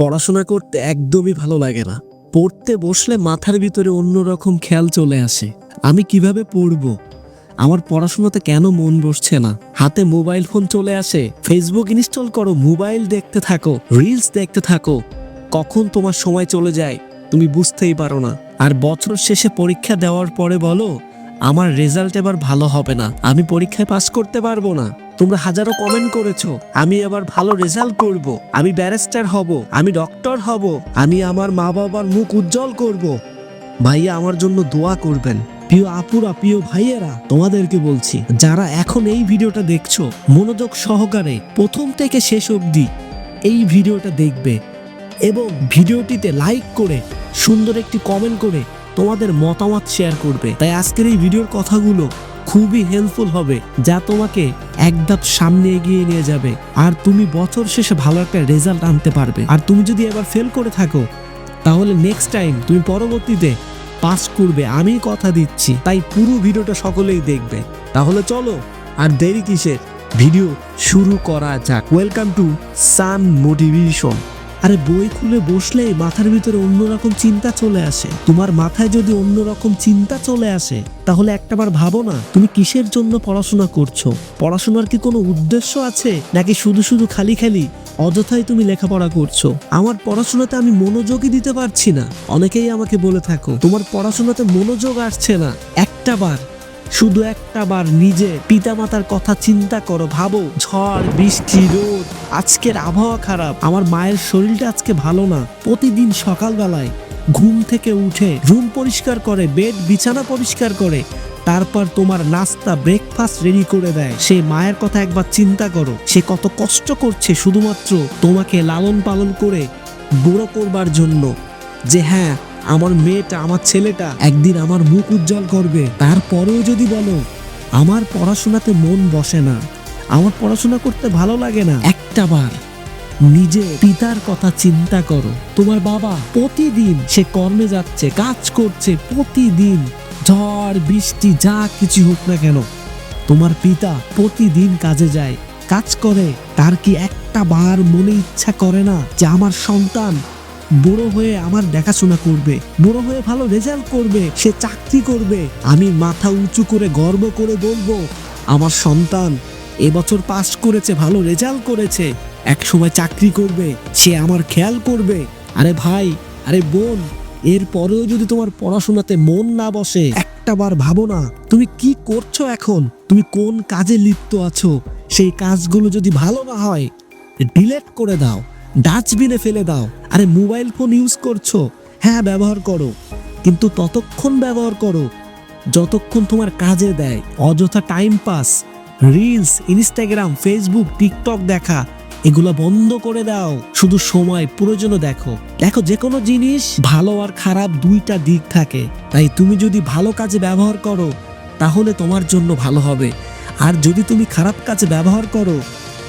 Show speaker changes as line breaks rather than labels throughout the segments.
পড়াশোনা করতে একদমই ভালো লাগে না। পড়তে বসলে মাথার ভিতরে অন্যরকম খেয়াল চলে আসে। আমি কীভাবে পড়ব? আমার পড়াশোনাতে কেন মন বসছে না? হাতে মোবাইল ফোন চলে আসে। ফেসবুক ইনস্টল করো, মোবাইল দেখতে থাকো রিলস দেখতে থাকো। কখন তোমার সময় চলে যায়, তুমি বুঝতেই পারো না। আর বছর শেষে পরীক্ষা দেওয়ার পরে বলো, আমার রেজাল্ট এবার ভালো হবে না। আমি পরীক্ষায় পাস করতে পারব না। তোমরা হাজারো কমেন্ট করেছ। আমি এবার ভালো রেজাল্ট করব। আমি ব্যারিস্টার হব। আমি ডক্টর হব। আমি আমার মা বাবার মুখ উজ্জ্বল করব। ভাইয়া আমার জন্য দোয়া করবেন। প্রিয় আপুরা, প্রিয় ভাইয়েরা, তোমাদেরকে বলছি, যারা এখন এই ভিডিওটা দেখছ, মনোযোগ সহকারে প্রথম থেকে শেষ অবধি এই ভিডিওটা দেখবে এবং ভিডিওটিতে লাইক করে, সুন্দর একটি কমেন্ট করে তোমাদের মতামত শেয়ার করবে। তাই আজকের এই ভিডিওর কথাগুলো খুবই হেল্পফুল হবে, যা তোমাকে এক ধাপ সামনে এগিয়ে নিয়ে যাবে। আর তুমি বছর শেষে ভালো একটা রেজাল্ট আনতে পারবে। আর তুমি যদি এবার ফেল করে থাকো, তাহলে নেক্সট টাইম তুমি পরবর্তীতে পাস করবে আমি কথা দিচ্ছি। তাই পুরো ভিডিওটা সকলেই দেখবে। তাহলে চলো, আর দেরি কিসের? ভিডিও শুরু করা যাক। ওয়েলকাম টু সান মোটিভেশন আরে বই খুলে বসলেই মাথার ভিতরে অন্যরকম চিন্তা চলে আসে। তোমার মাথায় যদি অন্যরকম চিন্তা চলে আসে, তাহলে একটাবার ভাবো না, তুমি কিসের জন্য পড়াশোনা করছ? পড়াশোনার কি কোনো উদ্দেশ্য আছে, নাকি শুধু শুধু খালি খালি অযথাই তুমি লেখাপড়া করছ? আমার পড়াশোনাতে আমি মনোযোগই দিতে পারছি না। অনেকেই আমাকে বলে থাকো, তোমার পড়াশোনাতে মনোযোগ আসছে না। একটা বার শুধু একটা বার নিজে পিতামাতার কথা চিন্তা করো, ভাবো। ঝড়, বৃষ্টি, রোদ, আজকের আবহাওয়া খারাপ। আমার মায়ের শরীরটা আজকে ভালো না। প্রতিদিন সকালবেলায় ঘুম থেকে উঠে রুম পরিষ্কার করে, বেড, বিছানা পরিষ্কার করে, তারপর তোমার নাস্তা ব্রেকফাস্ট রেডি করে দেয়। সে মায়ের কথা একবার চিন্তা করো। সে কত কষ্ট করছে শুধুমাত্র তোমাকে লালন পালন করে বড় করবার জন্য। যে হ্যাঁ আমার মেয়েটা, আমার ছেলেটা একদিন আমার মুখ উজ্জ্বল করবে। তারপরেও যদি বলো, আমার পড়াশোনাতে মন বসে না, আমার পড়াশোনা করতে ভালো লাগে না একটা বার নিজে পিতার কথা চিন্তা করো। তোমার বাবা প্রতিদিন সে কর্মে যাচ্ছে, কাজ করছে, প্রতিদিন ঝড়, বৃষ্টি, যা কিছু হোক না কেন, তোমার পিতা প্রতিদিন কাজে যায়, কাজ করে। তার কি একটা বার মনে ইচ্ছা করে না যে আমার সন্তান বড় হয়ে আমার দেখাশোনা করবে, বড় হয়ে ভালো রেজাল্ট করবে, সে চাকরি করবে। আমি মাথা উঁচু করে গর্ব করে বলব, আমার সন্তান এবছর পাস করেছে, ভালো রেজাল্ট করেছে। এক সময় চাকরি করবে, সে আমার খেয়াল করবে। আরে ভাই, আরে বোন, এর পরেও যদি তোমার পড়াশোনাতে মন না বসে, একটা বার ভাবো না, তুমি কি করছ এখন? তুমি কোন কাজে লিপ্ত আছো? সেই কাজগুলো যদি ভালো না হয় ডিলেট করে দাও। ডাস্টবিনে ফেলে দাও। আরে মোবাইল ফোন ইউজ করছ? হ্যাঁ ব্যবহার করো। কিন্তু ততক্ষণ ব্যবহার করো, যতক্ষণ তোমার কাজে দেয়। অযথা time pass reels Instagram Facebook TikTok দেখা, এগুলো বন্ধ করে দাও। শুধু সময়, প্রয়োজনও দেখো। দেখো যে কোনো জিনিস ভালো আর খারাপ দুইটা দিক থাকে। তাই তুমি যদি ভালো কাজে ব্যবহার করো, তাহলে তোমার জন্য ভালো হবে। আর যদি তুমি খারাপ কাজে ব্যবহার করো,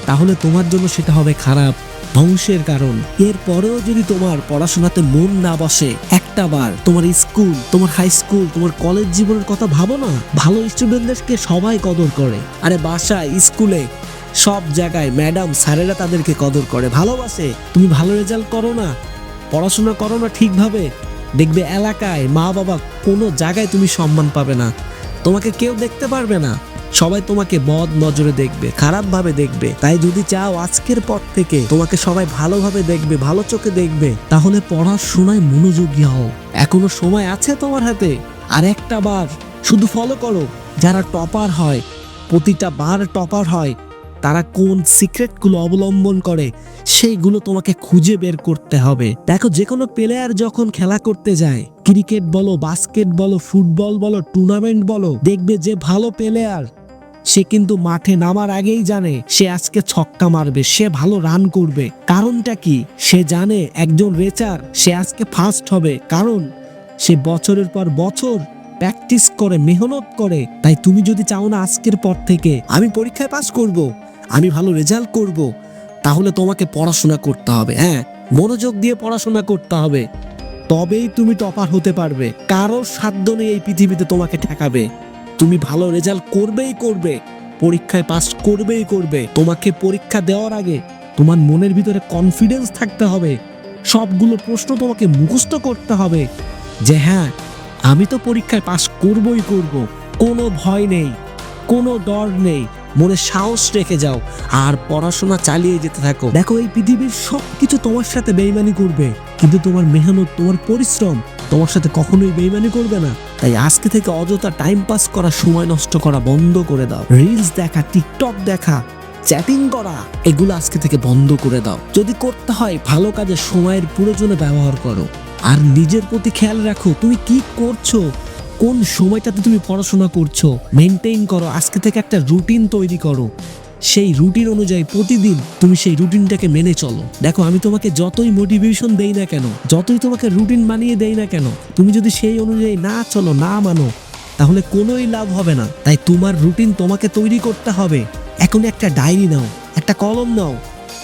তাহলে তোমার জন্য সেটা হবে খারাপ। ধ্বংসের কারণ। এর পরেও যদি তোমার পড়াশোনাতে মন না বসে, একটা বার তোমার স্কুল, তোমার হাই স্কুল তোমার কলেজ জীবনের কথা ভাবো না। ভালো স্টুডেন্টদেরকে সবাই কদর করে। আরে বাসায়, স্কুলে সব জায়গায় ম্যাডাম স্যারেরা তাদেরকে কদর করে। ভালোবাসে, তুমি ভালো রেজাল্ট করো না, পড়াশোনা করো না ঠিকভাবে। দেখবে এলাকায় মা বাবা কোনো জায়গায় তুমি সম্মান পাবে না। তোমাকে কেউ দেখতে পারবে না। সবাই তোমাকে বদ নজরে দেখবে, খারাপভাবে দেখবে। তাই যদি চাও আজকের পর থেকে তোমাকে সবাই ভালোভাবে দেখবে, ভালো চোখে দেখবে, তাহলে পড়াশোনায় মনোযোগী হও। এখনও সময় আছে তোমার হাতে? আর একটা বার শুধু ফলো করো। যারা টপার হয়, প্রতিটা বার টপার হয়, তারা কোন সিক্রেটগুলো অবলম্বন করে, সেইগুলো তোমাকে খুঁজে বের করতে হবে। দেখো যে কোনো প্লেয়ার যখন খেলা করতে যায় ক্রিকেট বলো বাস্কেট বলো ফুটবল বলো টুর্নামেন্ট বলো, দেখবে যে ভালো প্লেয়ার সে কিন্তু মাঠে নামার আগেই জানে সে আজকে ছক্কা মারবে, সে ভালো রান করবে। কারণটা কি? সে জানে একজন রেচার সে আজকে ফার্স্ট হবে, কারণ সে বছরের পর বছর প্র্যাকটিস করে, মেহনত করে। তাই তুমি যদি চাও না আজকের পর থেকে, আমি পরীক্ষায় পাস করব, আমি ভালো রেজাল্ট করব, তাহলে তোমাকে পড়াশোনা করতে হবে হ্যাঁ? মনোযোগ দিয়ে পড়াশোনা করতে হবে। তবেই তুমি টপার হতে পারবে। কারও সাধ্য নেই এই পৃথিবীতে তোমাকে ঠেকাবে। তুমি ভালো রেজাল্ট করবেই করবে, পরীক্ষায় পাস করবেই করবে। তোমাকে পরীক্ষা দেওয়ার আগে তোমার মনের ভিতরে কনফিডেন্স থাকতে হবে। সবগুলো প্রশ্ন তোমাকে মুখস্থ করতে হবে যে হ্যাঁ আমি তো পরীক্ষায় পাশ করবই করব। কোনো ভয় নেই, কোনো ডর নেই, মনে সাহস রেখে যাও। আর পড়াশোনা চালিয়ে যেতে থাকো। দেখো, এই পৃথিবীর সব কিছু তোমার সাথে বেইমানি করবে, কিন্তু তোমার মেহনত, তোমার পরিশ্রম তোমার সাথে কখনোই বেইমানি করবে না। তাই আজকে থেকে অযথা টাইম পাস করা, সময় নষ্ট করা বন্ধ করে দাও। রিলস দেখা টিকটক দেখা চ্যাটিং করা, এগুলো আজকে থেকে বন্ধ করে দাও। যদি করতে হয়, ভালো কাজে সময়ের প্রয়োজনে ব্যবহার করো। আর নিজের প্রতি খেয়াল রাখো, তুমি কি করছ? কোন সময়টাতে তুমি পড়াশোনা করছ? মেনটেন করো, আজকে থেকে একটা রুটিন তৈরি করো। সেই রুটিন অনুযায়ী প্রতিদিন তুমি সেই রুটিনটাকে মেনে চলো। দেখো, আমি তোমাকে যতই মোটিভেশন দেই না কেন, যতই তোমাকে রুটিন বানিয়ে দেই না কেন, তুমি যদি সেই অনুযায়ী না চলো, না মানো, তাহলে কোনোই লাভ হবে না। তাই তোমার রুটিন তোমাকে তৈরি করতে হবে। এখন একটা ডায়েরি নাও, একটা কলম নাও,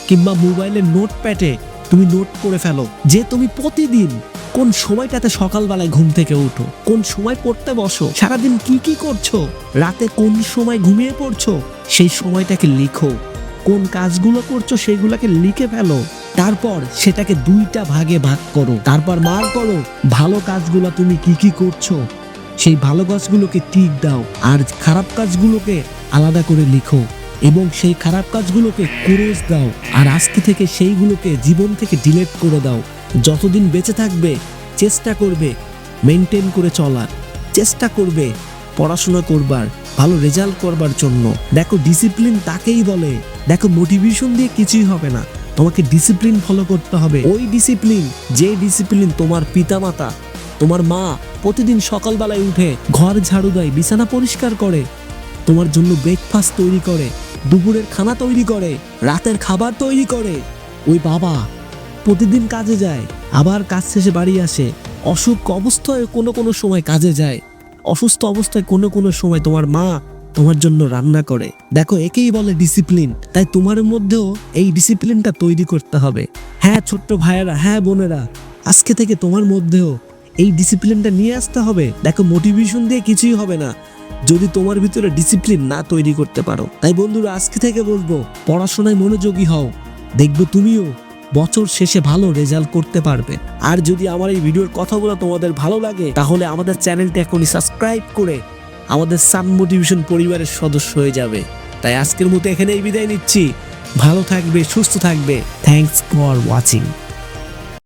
কিংবা মোবাইলের নোট প্যাডে তুমি নোট করে ফেলো, যে তুমি প্রতিদিন কোন সময়টাতে সকালবেলায় ঘুম থেকে উঠো? কোন সময় পড়তে বসো? সারাদিন কি কি করছ? রাতে কোন সময় ঘুমিয়ে পড়ছো? সেই সময়টাকে লিখো। কোন কাজগুলো করছ সেগুলোকে লিখে ফেলো। তারপর সেটাকে দুইটা ভাগে ভাগ করো। তারপর মার করো, ভালো কাজগুলো তুমি কি কি করছ? সেই ভালো কাজগুলোকে টিক দাও। আর খারাপ কাজগুলোকে আলাদা করে লিখো। এবং সেই খারাপ কাজগুলোকে ক্রোজ দাও। আর আজকে থেকে সেইগুলোকে জীবন থেকে ডিলেট করে দাও। যতদিন বেঁচে থাকবে, চেষ্টা করবে মেনটেন করে চলার, চেষ্টা করবে পড়াশোনা করবার, ভালো রেজাল্ট করবার জন্য। দেখো, ডিসিপ্লিন তাকেই বলে। দেখো, মোটিভেশন দিয়ে কিছুই হবে না। তোমাকে ডিসিপ্লিন ফলো করতে হবে। ওই ডিসিপ্লিন, যে ডিসিপ্লিন তোমার পিতামাতা, তোমার মা প্রতিদিন সকালবেলায় উঠে ঘর ঝাড়ু দেয়, বিছানা পরিষ্কার করে, তোমার জন্য ব্রেকফাস্ট তৈরি করে, দুপুরের খানা তৈরি করে, রাতের খাবার তৈরি করে, ওই বাবা প্রতিদিন কাজে যায়, আবার কাজ শেষে বাড়ি আসে। অসুখ অবস্থায় কোনো কোনো সময় কাজে যায়। অসুস্থ অবস্থায় কোনো কোনো সময় তোমার মা তোমার জন্য রান্না করে। দেখো, একেই বলে ডিসিপ্লিন তাই তোমার মধ্যেও এই ডিসিপ্লিনটা তৈরি করতে হবে। হ্যাঁ ছোট্ট ভাইয়েরা হ্যাঁ বোনেরা, আজকে থেকে তোমার মধ্যেও এই ডিসিপ্লিনটা নিয়ে আসতে হবে। দেখো মোটিভেশন দিয়ে কিছুই হবে না। যদি তোমার ভিতরে ডিসিপ্লিন না তৈরি করতে পারো। তাই বন্ধুরা, আজকে থেকে বলব, পড়াশোনায় মনোযোগী হও। দেখবে তুমিও বছর শেষে ভালো রেজাল্ট করতে পারবে। আর যদি আমার এই ভিডিওর কথাগুলো তোমাদের ভালো লাগে, তাহলে আমাদের চ্যানেলটা এখনই সাবস্ক্রাইব করে আমাদের সান মোটিভেশন পরিবারের সদস্য হয়ে যাবে। তাই আজকের মতো এখানেই বিদায় নিচ্ছি। ভালো থাকবে, সুস্থ থাকবে। Thanks for watching